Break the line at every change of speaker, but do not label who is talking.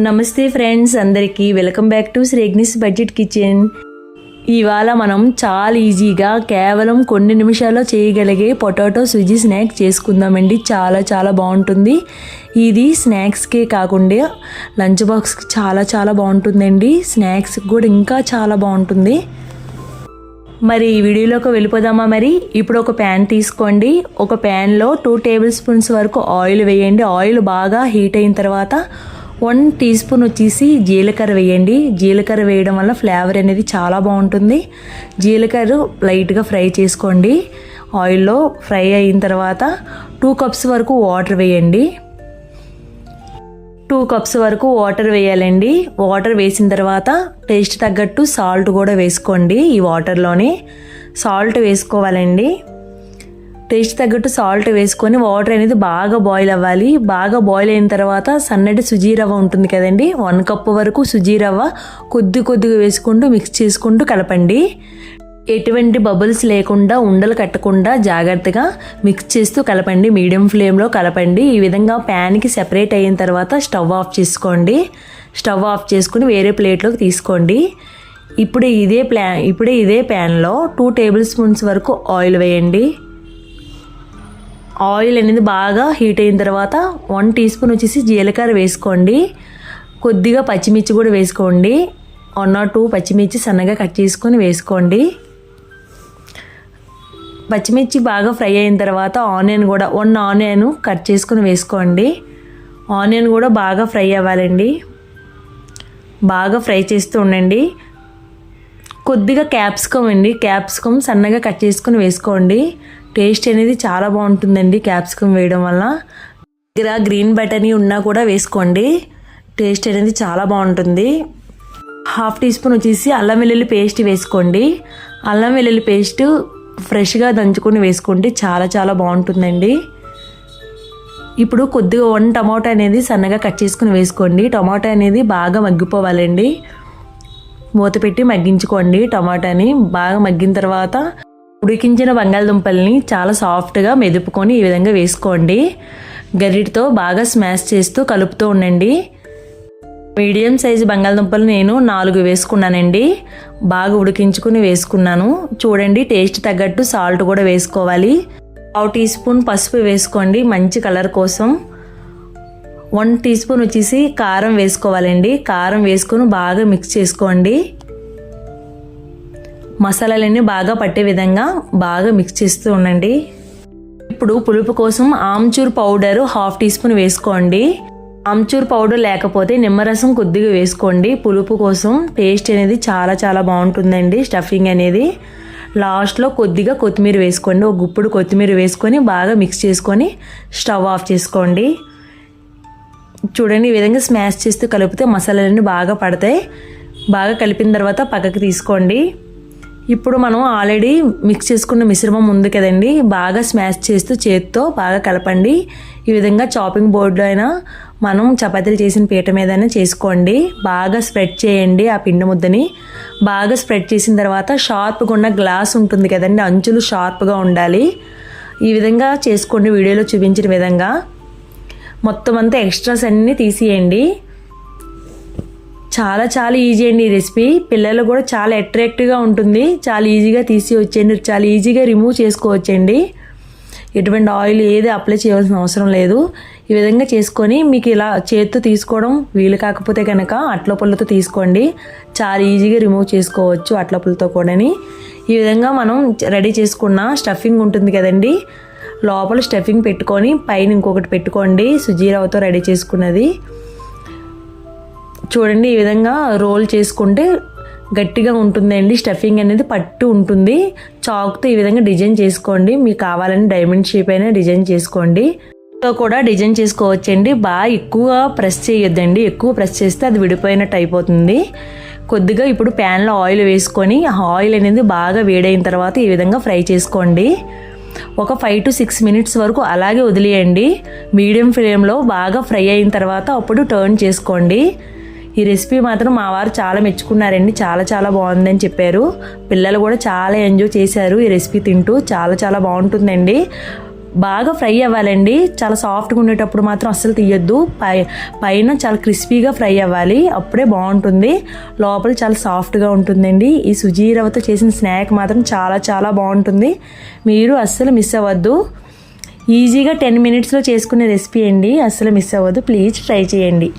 నమస్తే ఫ్రెండ్స్ అందరికీ welcome back to శ్రీగ్నిస్ budget kitchen. ఇవాళ మనం చాలా ఈజీగా కేవలం కొన్ని నిమిషాల్లో చేయగలిగే పొటాటో సుజీ స్నాక్ చేసుకుందామండి. చాలా చాలా బాగుంటుంది. ఇది స్నాక్స్కే కాకుండా లంచ్ బాక్స్కి చాలా చాలా బాగుంటుందండి. స్నాక్స్ కూడా ఇంకా చాలా బాగుంటుంది. మరి ఈ వీడియోలోకి వెళ్ళిపోదామా మరి? ఇప్పుడు ఒక ప్యాన్ తీసుకోండి. ఒక ప్యాన్లో టూ టేబుల్ స్పూన్స్ వరకు ఆయిల్ వేయండి. ఆయిల్ బాగా హీట్ అయిన తర్వాత వన్ టీ స్పూన్ వచ్చేసి జీలకర్ర వేయండి. జీలకర్ర వేయడం వల్ల ఫ్లేవర్ అనేది చాలా బాగుంటుంది. జీలకర్ర లైట్గా ఫ్రై చేసుకోండి. ఆయిల్లో ఫ్రై అయిన తర్వాత టూ కప్స్ వరకు వాటర్ వేయండి. టూ కప్స్ వరకు వాటర్ వేయాలండి. వాటర్ వేసిన తర్వాత టేస్ట్ తగ్గట్టు సాల్ట్ కూడా వేసుకోండి ఈ వాటర్లోని. సాల్ట్ వేసుకోవాలండి. టేస్ట్ తగ్గట్టు సాల్ట్ వేసుకొని వాటర్ అనేది బాగా బాయిల్ అవ్వాలి. బాగా బాయిల్ అయిన తర్వాత సన్నటి సుజీ రవ్వ ఉంటుంది కదండి. వన్ కప్ వరకు సుజీ రవ్వ కొద్ది కొద్దిగా వేసుకుంటూ మిక్స్ చేసుకుంటూ కలపండి. ఎటువంటి బబుల్స్ లేకుండా ఉండలు కట్టకుండా జాగ్రత్తగా మిక్స్ చేస్తూ కలపండి. మీడియం ఫ్లేమ్లో కలపండి. ఈ విధంగా ప్యాన్కి సెపరేట్ అయిన తర్వాత స్టవ్ ఆఫ్ చేసుకోండి. స్టవ్ ఆఫ్ చేసుకుని వేరే ప్లేట్లోకి తీసుకోండి. ఇప్పుడు ఇదే ప్లా ఇప్పుడే ఇదే ప్యాన్లో టూ టేబుల్ స్పూన్స్ వరకు ఆయిల్ వేయండి. ఆయిల్ అనేది బాగా హీట్ అయిన తర్వాత వన్ టీ స్పూన్ వచ్చేసి జీలకర్ర వేసుకోండి. కొద్దిగా పచ్చిమిర్చి కూడా వేసుకోండి. వన్ ఆర్ టూ పచ్చిమిర్చి సన్నగా కట్ చేసుకొని వేసుకోండి. పచ్చిమిర్చి బాగా ఫ్రై అయిన తర్వాత ఆనియన్ కూడా వన్ ఆనియన్ కట్ చేసుకొని వేసుకోండి. ఆనియన్ కూడా బాగా ఫ్రై అవ్వాలండి. బాగా ఫ్రై చేస్తూ ఉండండి. కొద్దిగా క్యాప్సికమ్ అండి. క్యాప్సికమ్ సన్నగా కట్ చేసుకొని వేసుకోండి. టేస్ట్ అనేది చాలా బాగుంటుందండి క్యాప్సికమ్ వేయడం వల్ల. దగ్గర గ్రీన్ బటనీ ఉన్నా కూడా వేసుకోండి. టేస్ట్ అనేది చాలా బాగుంటుంది. హాఫ్ టీ స్పూన్ వచ్చేసి అల్లం వెల్లుల్లి పేస్ట్ వేసుకోండి. అల్లం వెల్లుల్లి పేస్ట్ ఫ్రెష్గా దంచుకొని వేసుకోండి చాలా చాలా బాగుంటుందండి. ఇప్పుడు కొద్దిగా వన్ టమాటా అనేది సన్నగా కట్ చేసుకుని వేసుకోండి. టమాటా అనేది బాగా మగ్గిపోవాలండి. మూత పెట్టి మగ్గించుకోండి టమాటాని. బాగా మగ్గిన తర్వాత ఉడికించిన బంగాళదుంపల్ని చాలా సాఫ్ట్గా మెదుపుకొని ఈ విధంగా వేసుకోండి. గరిటితో బాగా స్మాష్ చేస్తూ కలుపుతూ ఉండండి. మీడియం సైజు బంగాళదుంపలు నేను నాలుగు వేసుకున్నానండి. బాగా ఉడికించుకుని వేసుకున్నాను. చూడండి టేస్ట్ తగ్గట్టు సాల్ట్ కూడా వేసుకోవాలి. పావు టీ స్పూన్ పసుపు వేసుకోండి మంచి కలర్ కోసం. వన్ టీ స్పూన్ వచ్చేసి కారం వేసుకోవాలండి. కారం వేసుకొని బాగా మిక్స్ చేసుకోండి. మసాలాలన్నీ బాగా పట్టే విధంగా బాగా మిక్స్ చేస్తూ ఉండండి. ఇప్పుడు పులుపు కోసం amchur powder half teaspoon వేసుకోండి. ఆమ్చూర్ పౌడర్ లేకపోతే నిమ్మరసం కొద్దిగా వేసుకోండి. పులుపు కోసం టేస్ట్ అనేది చాలా చాలా బాగుంటుందండి స్టఫింగ్ అనేది. లాస్ట్లో కొద్దిగా కొత్తిమీర వేసుకోండి. ఒక గుప్పుడు కొత్తిమీర వేసుకొని బాగా మిక్స్ చేసుకొని స్టవ్ ఆఫ్ చేసుకోండి. చూడండి ఈ విధంగా స్మాష్ చేస్తూ కలిపితే మసాలాలన్నీ బాగా పడతాయి. బాగా కలిపిన తర్వాత పక్కకి తీసుకోండి. ఇప్పుడు మనం ఆల్రెడీ మిక్స్ చేసుకున్న మిశ్రమం ఉంది కదండి. బాగా స్మాష్ చేస్తూ చేతితో బాగా కలపండి. ఈ విధంగా చాపింగ్ బోర్డులో అయినా మనం చపాతీలు చేసిన పీట మీదైనా చేసుకోండి. బాగా స్ప్రెడ్ చేయండి ఆ పిండి ముద్దని. బాగా స్ప్రెడ్ చేసిన తర్వాత షార్ప్గా ఉన్న గ్లాస్ ఉంటుంది కదండి అంచులు షార్ప్గా ఉండాలి. ఈ విధంగా చేసుకోండి వీడియోలో చూపించిన విధంగా. మొత్తం అంతా ఎక్స్ట్రాస్ అన్నీ తీసేయండి. చాలా చాలా ఈజీ అండి ఈ రెసిపీ పిల్లలు కూడా చాలా అట్రాక్టివ్గా ఉంటుంది. చాలా ఈజీగా తీసి వచ్చేయండి. చాలా ఈజీగా రిమూవ్ చేసుకోవచ్చండి. ఎటువంటి ఆయిల్ ఏది అప్లై చేయవలసిన అవసరం లేదు. ఈ విధంగా చేసుకొని మీకు ఇలా చేతితో తీసుకోవడం వీలు కాకపోతే కనుక అట్ల పుల్లతో తీసుకోండి. చాలా ఈజీగా రిమూవ్ చేసుకోవచ్చు అట్ల పుల్లతో కూడాని. ఈ విధంగా మనం రెడీ చేసుకున్న స్టఫింగ్ ఉంటుంది కదండి. లోపల స్టఫింగ్ పెట్టుకొని పైన ఇంకొకటి పెట్టుకోండి. సుజీరావుతో రెడీ చేసుకున్నది. చూడండి ఈ విధంగా రోల్ చేసుకుంటే గట్టిగా ఉంటుందండి. స్టఫింగ్ అనేది పట్టు ఉంటుంది. చాక్తో ఈ విధంగా డిజైన్ చేసుకోండి. మీకు కావాలని డైమండ్ షేప్ అయినా డిజైన్ చేసుకోండి. తో కూడా డిజైన్ చేసుకోవచ్చండి. బాగా ఎక్కువ ప్రెస్ చేయొద్దండి. ఎక్కువ ప్రెస్ చేస్తే అది విడిపోయినట్టు అయిపోతుంది. కొద్దిగా ఇప్పుడు ప్యాన్లో ఆయిల్ వేసుకొని ఆయిల్ అనేది బాగా వేడైన తర్వాత ఈ విధంగా ఫ్రై చేసుకోండి. ఒక ఫైవ్ టు సిక్స్ మినిట్స్ వరకు అలాగే వదిలేయండి. మీడియం ఫ్లేమ్లో బాగా ఫ్రై అయిన తర్వాత అప్పుడు టర్న్ చేసుకోండి. ఈ రెసిపీ మాత్రం మా వారు చాలా మెచ్చుకున్నారండి. చాలా చాలా బాగుందని చెప్పారు. పిల్లలు కూడా చాలా ఎంజాయ్ చేశారు ఈ రెసిపీ తింటూ. చాలా చాలా బాగుంటుందండి. బాగా ఫ్రై అవ్వాలండి. చాలా సాఫ్ట్గా ఉండేటప్పుడు మాత్రం అస్సలు తీయొద్దు. పై పైన చాలా క్రిస్పీగా ఫ్రై అవ్వాలి. అప్పుడే బాగుంటుంది. లోపల చాలా సాఫ్ట్గా ఉంటుందండి. ఈ సుజీరవతో చేసిన స్నాక్ మాత్రం చాలా చాలా బాగుంటుంది. మీరు అస్సలు మిస్ అవ్వద్దు. ఈజీగా టెన్ మినిట్స్లో చేసుకునే రెసిపీ అండి. అస్సలు మిస్ అవ్వద్దు. ప్లీజ్ ట్రై చేయండి.